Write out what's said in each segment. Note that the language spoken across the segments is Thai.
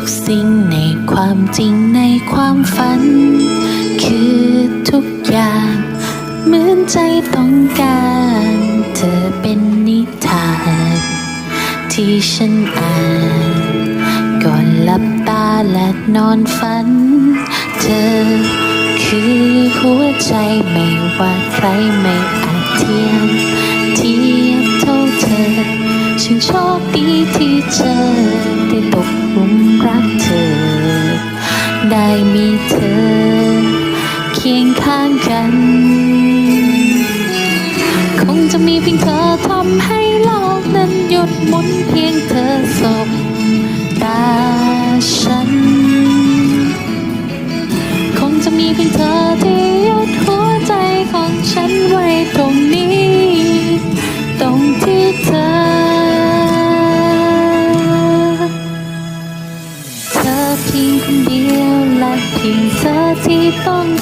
กสิ่งในความจริงในความฝัน คือทุกอย่าง เหมือนใจต้องการ เธอเป็นนิทาน ที่ฉันอ่าน ก่อนหลับตาและนอนฝัน เธอคือหัวใจไม่ว่าใครไม่อาจเทียมที่ ฉันโชคดีที่เจอได้ตกหลุมรักเธอ ได้มีเธอ เคียงข้างกัน คงจะมีเพียงเธอทำให้โลกนั้นหยุดหมุนเพียงเธอ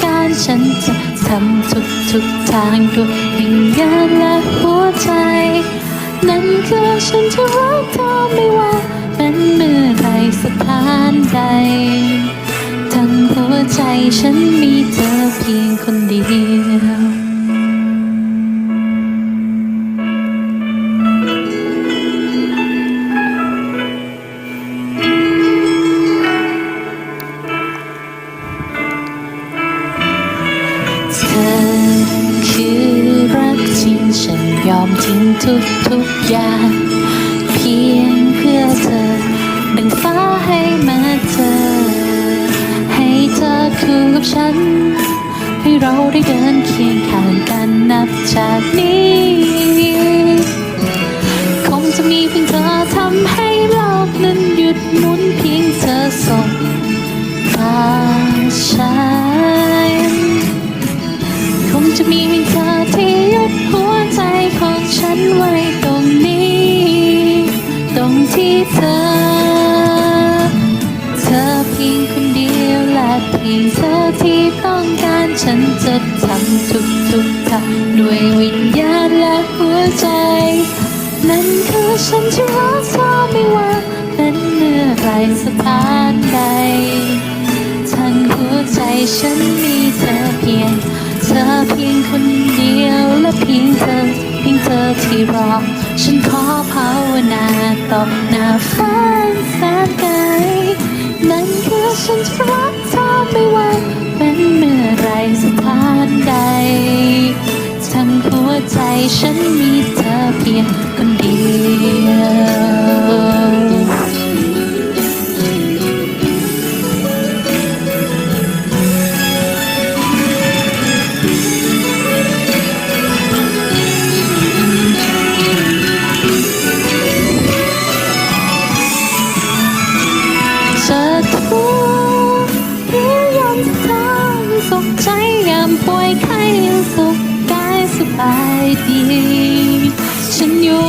การฉันจะทำทุกทุกทางด้วยวิญญาณและหัวใจ นั่นคือฉันจะรักเธอไม่ว่าเป็นเมื่อไรสถานใด ทั้งหัวใจฉันมีเธอเพียงคนเดียว ยอมทิ้งทุกทุกอย่าง เพียงเพื่อเธอดังฟ้าให้มาเจอ ให้เธอคู่กับฉัน ให้เราได้เดินเคียงข้างกันนับจากนี้ ฉันจะทำทุกทุกๆทางด้วยวิญญาณและหัวใจ นั่นคือฉันที่รักเธอไม่ว่าเป็นเมื่อไรสถานใดทั้งหัวใจฉันมีเธอเพียง เธอเพียงคนเดียวและเพียงเธอเพียงเธอที่รอฉันขอภาวนาต่อหน้าฟ้าแสนไกลนั่นคือฉันจะรักเธอไม่ว่า ฉันมีเธอเพียง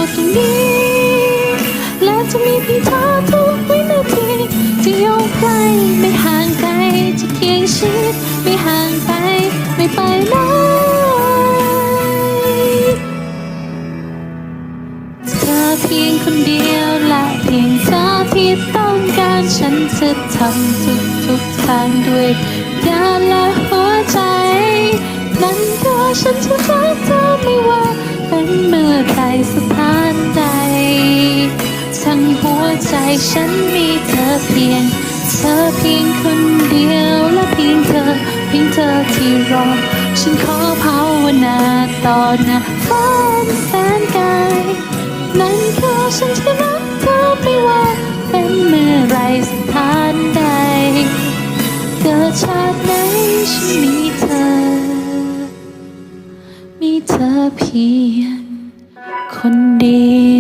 อยู่ตรงนี้ และจะมีเพียงเธอทุกวินาทีจะอยู่ใกล้ไม่ห่างไกลจะเคียงชิดไม่ห่างไปไม่ไปไหนเธอเพียงคนเดียวและเพียงเธอที่ต้องการฉันจะทำทุกทุกทางด้วยยาและหัวใจ นั่นก็ฉันจะรักเธอไม่ว่าเป็นเมื่อไรสถานใด ทั้งหัวใจฉันมีเธอเพียง เธอเพียงคนเดียวและเพียงเธอ เพียงเธอที่รอ ฉันขอภาวนาต่อหน้าฟ้าแสนไกลนั่นคือฉันที่รักเธอไม่ว่าเป็นเมื่อไรสถานใด เกิดชาติไหนฉันมีเธอ เธอเพียงคนเดี